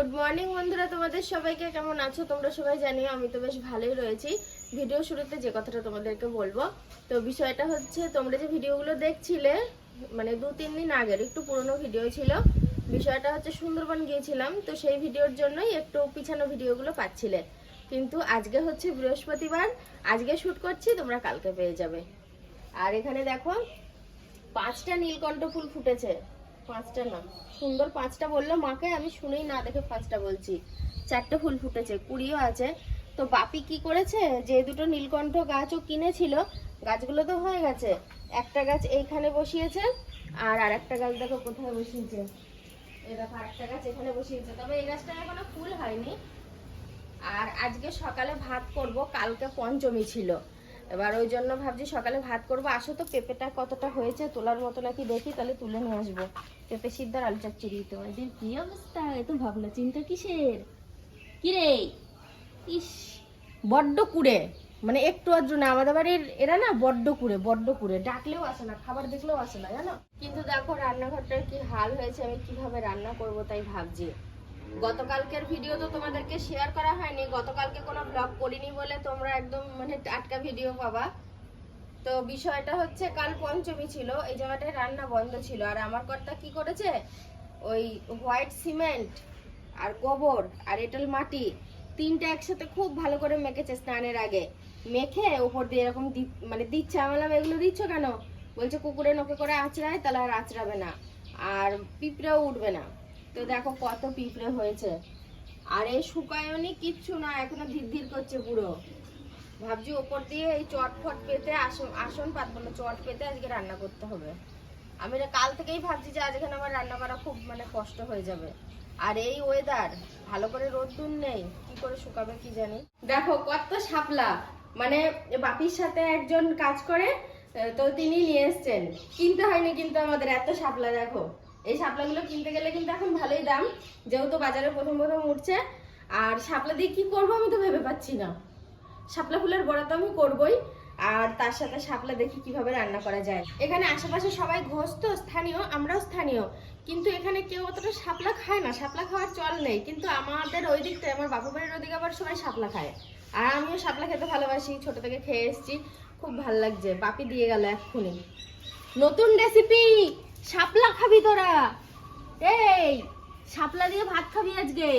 Good morning বন্ধুরা, তোমাদের সবাইকে কেমন আছো? তোমরা সবাই জানিও আমি তো বেশ ভালোই রয়েছি। ভিডিও শুরুতে যে কথাটা তোমাদেরকে বলব, তো বিষয়টা হচ্ছে, তোমরা যে ভিডিওগুলো দেখছিলে মানে দু তিন দিন আগের, একটু পুরনো ভিডিও ছিল, বিষয়টা হচ্ছে সুন্দরবন গিয়েছিলাম, তো সেই ভিডিওর জন্যই একটু পিছানো ভিডিওগুলো পাচ্ছিলে। কিন্তু আজকে হচ্ছে বৃহস্পতিবার, আজকে শুট করছি, তোমরা কালকে পেয়ে যাবে। আর এখানে দেখো, পাঁচটা নীলকণ্ঠ ফুল ফুটেছে। পাঁচটা না। সুন্দর পাঁচটা বলল, মাকে আমি শুনেই না দেখে পাঁচটা বলছি। চারটে ফুল ফুটেছে, কুড়িও আছে। তো বাপি কি করেছে? যে দুটো নীলকণ্ঠ গাছও কিনেছিল, গাছগুলো তো হয়ে গেছে। একটা গাছ এইখানে বসিয়েছে, আর আর একটা গাছ দেখো কোথায় বসিয়েছে। এই দেখো আরেকটা গাছ এখানে বসিয়েছে। তবে এই গাছটা এখনও ফুল হয়নি। আর আজকে সকালে ভাত করব, কালকে পঞ্চমী ছিল। এবার ওই জন্য ভাবছি সকালে ভাত করব। আসো তো পেঁপেটা কতটা হয়েছে তোলার মতো নাকি দেখি তাহলে তুলে নিয়ে আসব। পেঁপে সিদ্ধার আলু চচ্চড়ি তোমাদের কি অবস্থা? এত ভাবনা চিন্তা কিসের? কিরে ইস বড্ড কুড়ে। মানে একটু আদ্র না আমাদের বাড়ির এরা না বড্ড কুড়ে বড্ড কুড়ে। ডাকলেও আসে না খাবার দেখলেও আসে না জানো? কিন্তু দেখো রান্নাঘরটার কি হাল হয়েছে আমি কীভাবে রান্না করব তাই ভাবছি। গতকালকের ভিডিও তো তোমাদেরকে শেয়ার করা হয়নি, গতকালকে কোনো ব্লগ করিনি বলে তোমরা একদম মানে টাটকা ভিডিও পাবা। তো বিষয়টা হচ্ছে, কাল পঞ্চমী ছিল, এই জায়গাটায় রান্না বন্ধ ছিল। আর আমার কর্তা কি করেছে? ওই হোয়াইট সিমেন্ট আর গোবর আর এঁটেল মাটি তিনটা একসাথে খুব ভালো করে মেখেছে স্নানের আগে। মেখে উপর দিয়ে এরকম মানে দিচ্ছে, আমি বললাম, এগুলো দিচ্ছ কেন? বলছে কুকুরে নোকে করে আঁচড়ায়, তাহলে আর আঁচড়াবে না। আর পিঁপড়েও উঠবে না। তো দেখো কত পিঁপড়ে হয়েছে। আর এই শুকায়নি কিচ্ছু না, এখনও ধীর করছে পুরো ভাবছি ওপর দিয়ে এই চট ফট পেতে আসন আসন পাতবো না, চট পেতে আজকে রান্না করতে হবে। আমি কাল থেকেই ভাবছি যে আজকে আমার রান্না করা খুব মানে কষ্ট হয়ে যাবে। আর এই ওয়েদার ভালো করে রোদ্দুর নেই, কি করে শুকাবে কি জানি। দেখো কত শাপলা মানে বাপির সাথে একজন কাজ করে, তো তিনি নিয়ে এসছেন। কিনতে হয়নি কিন্তু আমাদের, এত শাপলা দেখো। এই শাপলাগুলো কিনতে গেলে কিন্তু এখন ভালোই দাম, যেহেতু বাজারে প্রথম প্রথম উঠছে। আর শাপলা দিয়ে কি করব আমি তো ভেবে পাচ্ছি না। শাপলা ফুলের বড়া তো আমি করবই, আর তার সাথে শাপলা দেখি কীভাবে রান্না করা যায়। এখানে আশেপাশে সবাই ঘোষ তো স্থানীয়, আমরাও স্থানীয়। কিন্তু এখানে কেউ অতটা শাপলা খায় না, শাপলা খাওয়ার চল নেই। কিন্তু আমাদের ওই দিকটায়, আমার বাপা বাড়ির ওদিকে আবার সবাই শাপলা খায়। আর আমিও শাপলা খেতে ভালোবাসি, ছোট থেকে খেয়ে এসেছি, খুব ভালো লাগছে, বাপি দিয়ে গেল এক্ষুনি। নতুন রেসিপি শাপলা খাবি তোরা। এই, শাপলা দিয়ে ভাত খাবি আজকে।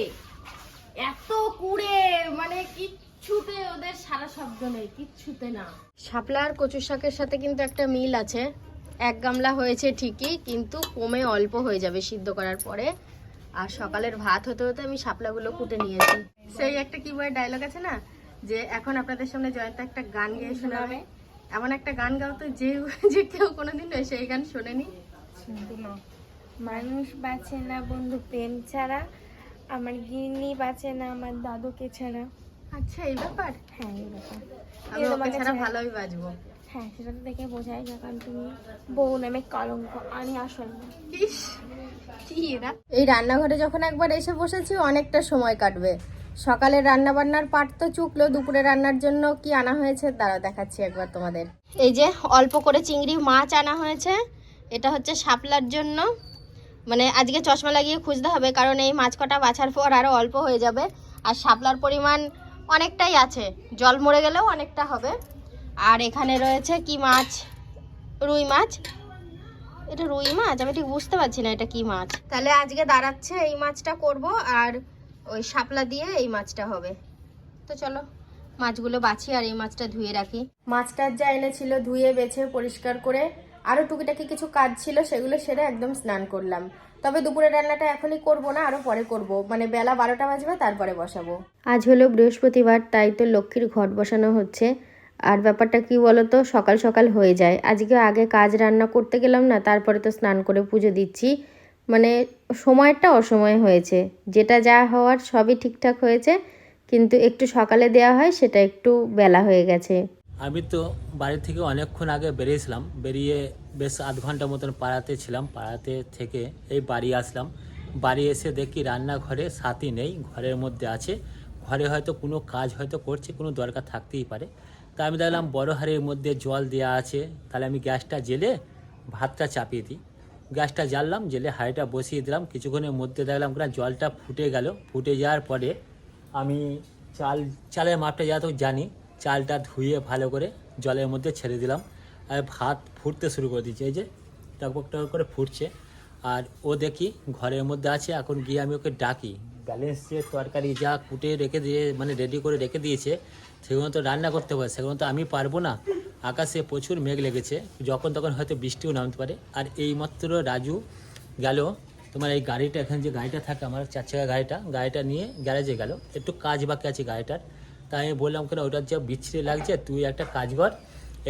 এত কুড়ে মানে কিচ্ছুতে ওদের সারা শব্দ নেই, কিচ্ছুতে না। শাপলা আর কচু শাকের সাথে কিন্তু একটা মিল আছে। এক গামলা হয়েছে ঠিকই, কিন্তু কমে অল্প হয়ে যাবে সিদ্ধ করার পরে। আর সকালের ভাত হতে হতে আমি শাপলাগুলো কুটে নিয়েছি। সেই একটা কি বলে ডায়লগ আছে না, যে এখন আপনাদের সামনে জয়ন্ত একটা গান গেয়ে শোনাবে। এমন একটা গান গাও তো যে যে কেউ কোনোদিন সেই গান শোনেনি। মানুষ বাঁচে না বন্ধু প্রেম ছাড়া। আমার গিন্নি বাঁচে না আমার দাদুকে ছাড়া। আচ্ছা এই ব্যাপার? হ্যাঁ এই ব্যাপার। আমি ওকে ছাড়া ভালোই বাজবো হ্যাঁ সেটা তো দেখে বোঝাই যায় কারণ তুমি বউ নামে কলঙ্ক আমি আসল না। ইস, কি এরা? এই রান্নাঘরে যখন একবার এসে বসেছি অনেকটা সময় কাটবে। সকালে রান্না বান্নার পাট তো চুকলো দুপুরে রান্নার জন্য কি আনা হয়েছে তারা দেখাচ্ছি একবার তোমাদের। এই যে অল্প করে চিংড়ি মাছ আনা হয়েছে। এটা হচ্ছে শাপলার জন্য। মানে আজকে চশমা লাগিয়ে খুঁজতে হবে, কারণ এই মাছ কটা বাছার পর আরও অল্প হয়ে যাবে। আর শাপলার পরিমাণ অনেকটাই আছে, জল মরে গেলেও অনেকটা হবে। আর এখানে রয়েছে কি মাছ? রুই মাছ। এটা রুই মাছ? আমি ঠিক বুঝতে পারছি না এটা কি মাছ। তাহলে আজকে দাঁড়াচ্ছে এই মাছটা করব, আর ওই শাপলা দিয়ে এই মাছটা হবে। তো চলো, মাছগুলো বাছি আর এই মাছটা ধুয়ে রাখি। মাছটার যা এনেছিল ধুয়ে বেছে পরিষ্কার করে আরও টুকিটাকি কিছু কাজ ছিল, সেগুলো সেরে একদম স্নান করলাম। তবে দুপুরের রান্নাটা এখনই করব না আরও পরে করব। মানে বেলা বারোটা বাজবে, তারপরে বসাবো। আজ হলো বৃহস্পতিবার, তাই তো লক্ষ্মীর ঘট বসানো হচ্ছে। আর ব্যাপারটা কি বলতো, সকাল সকাল হয়ে যায়। আজকে আগে কাজ রান্না করতে গেলাম না, তারপরে তো স্নান করে পুজো দিচ্ছি। মানে সময়টা অসময়ে হয়েছে। যেটা যা হওয়ার সবই ঠিকঠাক হয়েছে, কিন্তু একটু সকালে দেওয়া হয়, সেটা একটু বেলা হয়ে গেছে। আমি তো বাড়ি থেকে অনেকক্ষণ আগে বেরিয়েছিলাম। বেরিয়ে বেশ আধ ঘণ্টা মতন পাড়াতে ছিলাম। পাড়াতে থেকে এই বাড়ি আসলাম। বাড়ি এসে দেখি রান্নাঘরে সাথী নেই, ঘরের মধ্যে আছে। ঘরে হয়তো কোনো কাজ হয়তো করছে, কোনো দরকার থাকতেই পারে। তা আমি দেখলাম বড় হাড়ির মধ্যে জল দেওয়া আছে। তাহলে আমি গ্যাসটা জেলে ভাতটা চাপিয়ে দিই। গ্যাসটা জ্বাললাম, জেলে হাঁড়িটা বসিয়ে দিলাম। কিছুক্ষণের মধ্যে দেখলাম কিনা জলটা ফুটে গেল। ফুটে যাওয়ার পরে আমি চাল, চালের মাপটা যা তো জানি চালটা ধুয়ে ভালো করে জলের মধ্যে ছেড়ে দিলাম। আর ভাত ফুটতে শুরু করে দিচ্ছে এই যে টকবক টক করে ফুটছে। আর ও দেখি ঘরের মধ্যে আছে। এখন গিয়ে আমি ওকে ডাকি। ব্যালেন্স যে তরকারি যা কুটে রেখে দিয়ে মানে রেডি করে রেখে দিয়েছে, সেগুলো তো রান্না করতে পারে সেগুলো তো আমি পারব না। আকাশে প্রচুর মেঘ লেগেছে। যখন তখন হয়তো বৃষ্টিও নামতে পারে। আর এইমাত্র রাজু গেল। তোমার এই গাড়িটা, এখানে যে গাড়িটা থাকে, আমার চার চাকা গাড়িটা গাড়িটা নিয়ে গ্যারেজে গেল। একটু কাজ বাকি আছে গাড়িটার। তাই আমি বললাম, কেন ওটার যা বিচ্ছিরি লাগছে, তুই একটা কাজ কর,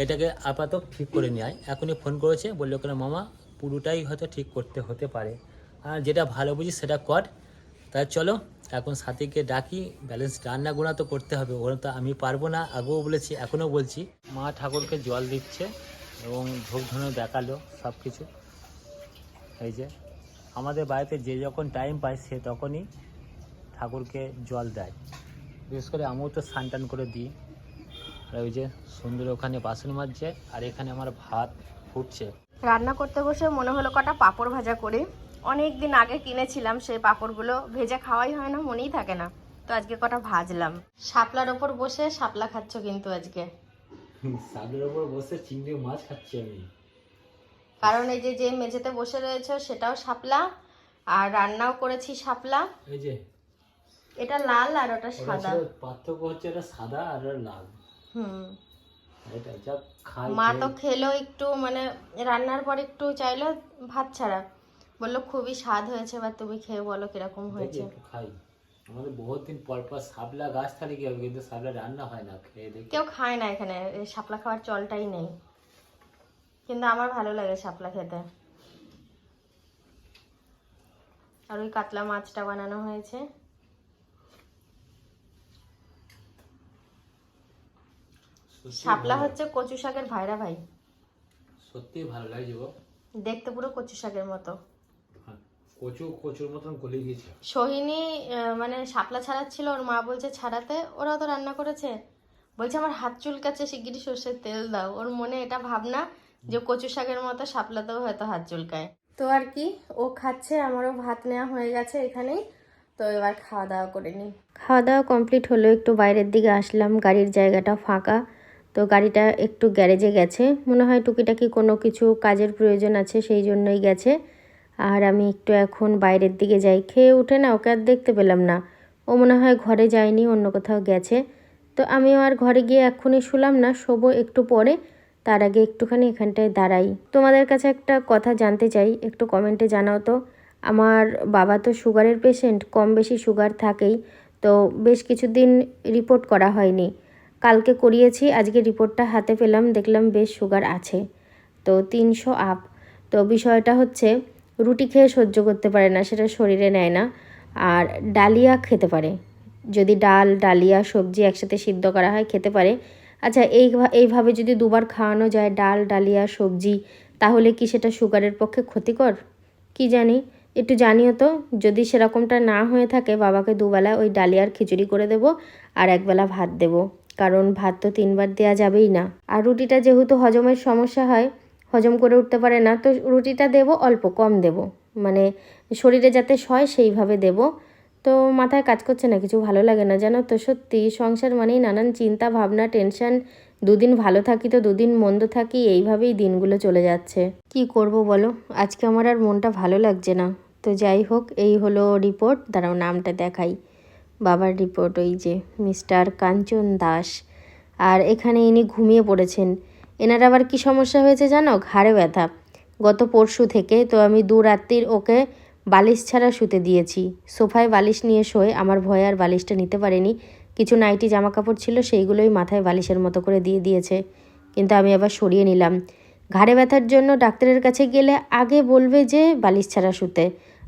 এটাকে আপাতত ঠিক করে নিয়ে আয়। এখনই ফোন করেছে, বলল, কেন, মামা, পুরোটাই হয়তো ঠিক করতে হতে পারে। আর যেটা ভালো বুঝি সেটা কর। তাই চলো, এখন সাথীকে ডাকি ব্যালেন্স রান্না গুণা তো করতে হবে ওরা তো আমি পারব না, আগেও বলেছি, এখনও বলছি। মা ঠাকুরকে জল দিচ্ছে এবং ধূপ ধুনো দেখাল সব কিছু এই যে, আমাদের বাড়িতে যে যখন টাইম পায়, সে তখনই ঠাকুরকে জল দেয়। বিশেষ করে আমিও তো স্নান টান করে দিই। আর ওই যে সুন্দর ওখানে বাসন মাজছে আর এখানে আমার ভাত ফুটছে। রান্না করতে বসে মনে হলো কটা পাঁপড় ভাজা করি। অনেক দিন আগে কিনেছিলাম সেই পাঁপড়গুলো ভেজে খাওয়াই হয় না মনেই থাকে না। তো আজকে কটা ভাজলাম। শাপলার ওপর বসে শাপলা খাচ্ছ কিন্তু আজকে। সাদের ওপর বসে চিংড়ি মাছ খাচ্ছি আমি। কারণ এই যে যে মেঝেতে বসে রয়েছে সেটাও শাপলা আর রান্নাও করেছি শাপলা। এই যে এটা লাল আর ওটা সাদা। পার্থক্য হচ্ছে এটা সাদা আর লাল। হুম। এটা যা খাই মা তো খেলো একটু মানে রান্নার পর একটু চাইলো ভাত ছাড়া। বলল খুবই স্বাদ হয়েছে এবার তুমি খেয়ে বলো কীরকম হয়েছে। একটু খাই। আমাদের বহুত দিন পর পর সাবলা গাছ থাকলে কি হবে কিন্তু সাবলা রান্না হয় না খেয়ে দেখি। কেউ খায় না এখানে শাপলা খাওয়ার চলটাই নেই। কিন্তু আমার ভালো লাগে শাপলা খেতে। আর ওই কাতলা মাছটা বানানো হয়েছে। শাপলা হচ্ছে কচু শাকের ভাইরা ভাই। সত্যি ভালো লাগছে গো। দেখতে পুরো কচু শাকের মতো। হ্যাঁ, কচু কচুর মতন গলে গিয়েছে। সোহিনী মানে শাপলা ছাড়াচ্ছিল ওর মা বলছে ছাড়াতে ওরাও তো রান্না করেছে। বলছে আমার হাত চুলকাচ্ছে শিগগিরই সর্ষের তেল দাও। ওর মনে এটা ভাবনা যে কচু শাকের মতো শাপলাতেও হয়তো হাত চুলকায়। তো আর কি ও খাচ্ছে আমারও ভাত নেওয়া হয়ে গেছে এখানেই। তো এবার খাওয়া দাওয়া করে নিই। খাওয়া দাওয়া কমপ্লিট হলো একটু বাইরের দিকে আসলাম গাড়ির জায়গাটা ফাঁকা। তো গাড়িটা একটু গ্যারেজে গেছে। মনে হয় টুকিটাকি কোনো কিছু কাজের প্রয়োজন আছে, সেই জন্যই গেছে। আর আমি একটু এখন বাইরের দিকে যাই। খেয়ে উঠে না, ওকে আর দেখতে পেলাম না। ও মনে হয় ঘরে যায়নি, অন্য কোথাও গেছে। তো আমিও আর ঘরে গিয়ে এক্ষুনি শুলাম না, শোবো একটু পরে। তার আগে একটুখানি এখানটায় দাঁড়াই। তোমাদের কাছে একটা কথা জানতে চাই, একটু কমেন্টে জানাও তো। আমার বাবা তো সুগারের পেশেন্ট, কম বেশি সুগার থাকেই। তো বেশ কিছুদিন রিপোর্ট করা হয়নি। কালকে করিয়েছি, আজকে রিপোর্টটা হাতে পেলাম, দেখলাম বেশ সুগার আছে। তো তিনশো আপ। তো বিষয়টা হচ্ছে, রুটি খেয়ে সহ্য করতে পারে না, সেটা শরীরে নেয় না। আর ডালিয়া খেতে পারে। যদি ডাল, ডালিয়া, সবজি একসাথে সিদ্ধ করা হয়, খেতে পারে। আচ্ছা এই এইভাবে যদি দুবার খাওয়ানো যায়, ডাল, ডালিয়া, সবজি, তাহলে কি সেটা সুগারের পক্ষে ক্ষতিকর? কি জানি? একটু জানিও তো, যদি সেরকমটা না হয়ে থাকে, বাবাকে দুবেলা ওই ডালিয়ার খিচুড়ি করে দেবো, আর একবেলা ভাত দেবো। কারণ ভাত তো তিনবার দেওয়া যাবেই না। আর রুটিটা যেহেতু হজমের সমস্যা হয়, হজম করে উঠতে পারে না, তো রুটিটা দেব অল্প, কম দেব। মানে শরীরে যাতে সয় সেইভাবে দেব। তো মাথায় কাজ করছে না, কিছু ভালো লাগে না, জানো তো? সত্যি, সংসার মানেই নানান চিন্তা, ভাবনা, টেনশন। দুদিন ভালো থাকি তো দুদিন মন্দ থাকি, এইভাবেই দিনগুলো চলে যাচ্ছে। কি করব বলো? আজকে আমার আর মনটা ভালো লাগছে না। তো যাই হোক, এই হলো রিপোর্ট দাঁড়াও, নামটা দেখাই। বাবার রিপোর্ট, ওই যে মিস্টার কাঞ্চন দাস। আর এখানে ইনি ঘুমিয়ে পড়েছেন। এনার আবার কি সমস্যা হয়েছে জানো? ঘাড়ে ব্যথা। গত পরশু থেকে তো আমি দু রাত্রির ওকে বালিশ ছাড়া শুতে দিয়েছি। সোফায় বালিশ নিয়ে শোয়, আমার ভয়ে আর বালিশটা নিতে পারেনি। কিছু নাইটি জামা কাপড় ছিল, সেইগুলোই মাথায় বালিশের মতো করে দিয়ে দিয়েছে। কিন্তু আমি আবার সরিয়ে নিলাম। ঘাড়ে ব্যথার জন্য ডাক্তারের কাছে গেলে আগে বলবে যে বালিশ ছাড়া শুতে।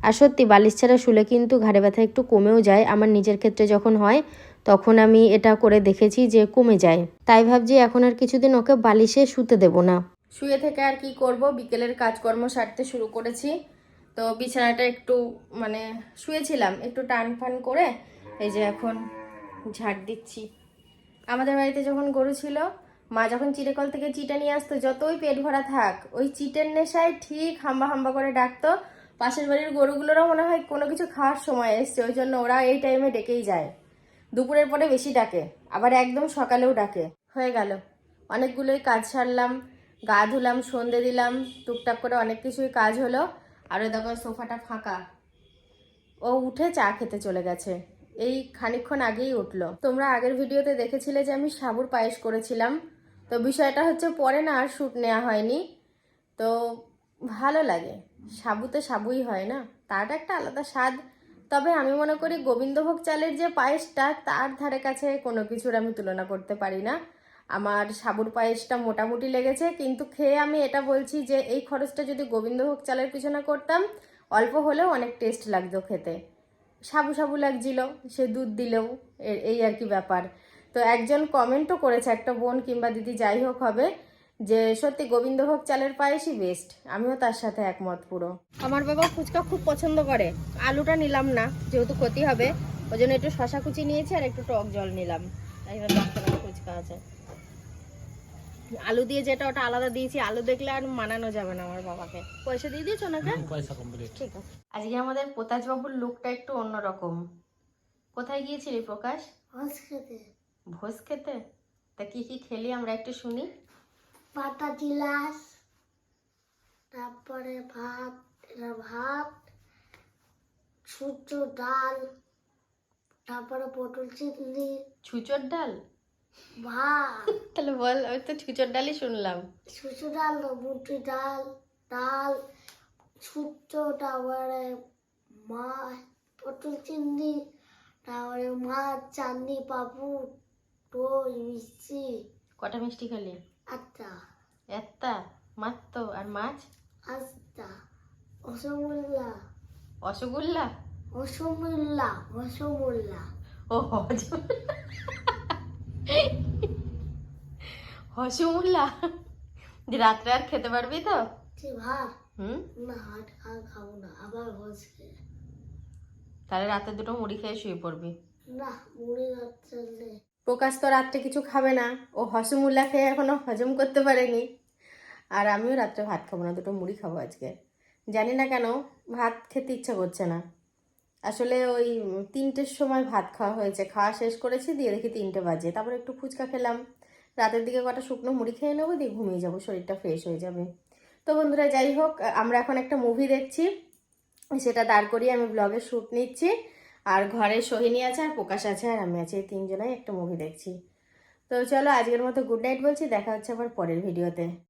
আর সত্যি, বালিশ ছাড়া শুলে কিন্তু ঘাড়ে ব্যথা একটু কমেও যায়। আমার নিজের ক্ষেত্রে যখন হয়, তখন আমি এটা করে দেখেছি যে কমে যায়। তাই ভাবছি এখন আর কিছুদিন ওকে বালিশে শুতে দেব না। শুয়ে থেকে আর কি করব? বিকেলের কাজকর্ম সারতে শুরু করেছি। তো বিছানাটা একটু মানে শুয়েছিলাম, একটু টান ফান করে এই যে এখন ঝাড় দিচ্ছি। আমাদের বাড়িতে যখন গরু ছিল, মা যখন চিড়েকল থেকে চিটে নিয়ে আসতো, যতই পেট ভরা থাক, ওই চিটের নেশায় ঠিক হাম্বা হাম্বা করে ডাকতো পাশের বাড়ির গরুগুলোরও মনে হয় কোনো কিছু খাওয়ার সময় এসছে, ওই জন্য ওরা এই টাইমে ডেকেই যায়। দুপুরের পরে বেশি ডাকে, আবার একদম সকালেও ডাকে। হয়ে গেল। অনেকগুলোই কাজ সারলাম, গা ধুলাম, সন্ধে দিলাম, টুকটাক করে অনেক কিছুই কাজ হলো, আর ওই দেখো সোফাটা ফাঁকা। ও উঠে চা খেতে চলে গেছে। এই খানিকক্ষণ আগেই উঠল। তোমরা আগের ভিডিওতে দেখেছিলে যে আমি সাবুর পায়েস করেছিলাম। তো বিষয়টা হচ্ছে পরে না আর শ্যুট নেওয়া হয়নি। তো ভালো লাগে। সাবুতে সাবুই হয় না। তার একটা আলাদা স্বাদ। তবে আমি মনে করি গোবিন্দভোগ চালের যে পায়েসটা, তার ধারে কাছে কোনো কিছুর আমি তুলনা করতে পারি না। আমার সাবুর পায়েসটা মোটামুটি লেগেছে, কিন্তু খেয়ে আমি এটা বলছি যে এই খরচটা যদি গোবিন্দভোগ চালের পিছনে করতাম, অল্প হলেও অনেক টেস্ট লাগতো খেতে। সাবু সাবু লাগছিল, সে দুধ দিলেও এই আর কি ব্যাপার। তো একজন কমেন্টও করেছে, একটা বোন কিংবা দিদি যাই হোক হবে যে সত্যি গোবিন্দভোগ চালের পায়েসই বেস্ট আমিও তার সাথে একমত পুরো। আমার বাবা ফুচকা খুব পছন্দ করে। আলুটা নিলাম না যেহেতু ক্ষতি হবে ওই জন্য একটু শশা কুচি নিয়েছি আর একটু টক জল নিলাম। ফুচকা আছে। আলু দিয়ে যেটা ওটা আলাদা দিয়েছি আলু দেখলে আর মানানো যাবে না আমার বাবাকে। পয়সা দিয়ে দিয়েছ পয়সা কমপ্লিট ঠিক আছে। আজকে আমাদের পোতাজবাবুর লুকটা একটু অন্যরকম। কোথায় গিয়েছিলি প্রকাশ? মাছ খেতে। ভোজ খেতে? তা কি কি খেলি আমরা একটু শুনি। পাতা গিলাস তারপরে ভাত ভাত সুতো ডাল তারপরে পটল চিংড়ি। ছুচোর ডাল? ভাত। তাহলে বল আমি তো ছুচোর ডালই শুনলাম। সুতো ডাল বুটি ডাল ডাল সুতো তারপরে মাছ পটল চিংড়ি তারপরে মাছ চাটনি পাপড় দই মিষ্টি। কটা মিষ্টি খেলি? আর মাছ? আটটা। রসগোল্লা। রসগোল্লা? রসগোল্লা রসগোল্লা। ও হসুমুল্লা রাত্রে আর খেতে পারবি তো? হুম? না হাট আর খাব না আবার তাহলে রাতে দুটো মুড়ি খেয়ে শুয়ে পড়বি। না মুড়ি নেই প্রকাশ তো রাত্রে কিছু খাবে না। ও হসুমুল্লা খেয়ে এখনও হজম করতে পারেনি। আর আমিও রাত্রে ভাত খাব না, দুটো মুড়ি খাব আজকে। জানি না কেন, ভাত খেতে ইচ্ছা করছে না। আসলে ওই তিনটের সময় ভাত খাওয়া হয়েছে। খাওয়া শেষ করেছি, দিয়ে দেখি তিনটে বাজে। তারপর একটু ফুচকা খেলাম। রাতের দিকে কটা শুকনো মুড়ি খেয়ে নেব, দিয়ে ঘুমিয়ে যাব, শরীরটা ফ্রেশ হয়ে যাবে। তো বন্ধুরা, যাই হোক, আমরা এখন একটা মুভি দেখছি। সেটা দাঁড় করিয়ে আমি ব্লগের শ্যুট নিচ্ছি। আর ঘরে সোহিনী আছে আর প্রকাশ আছে আর আমি আছি, এই তিনজনাই একটা মুভি দেখছি। তো চলো আজকের মতো গুড নাইট বলছি, দেখা হচ্ছে আবার পরের ভিডিওতে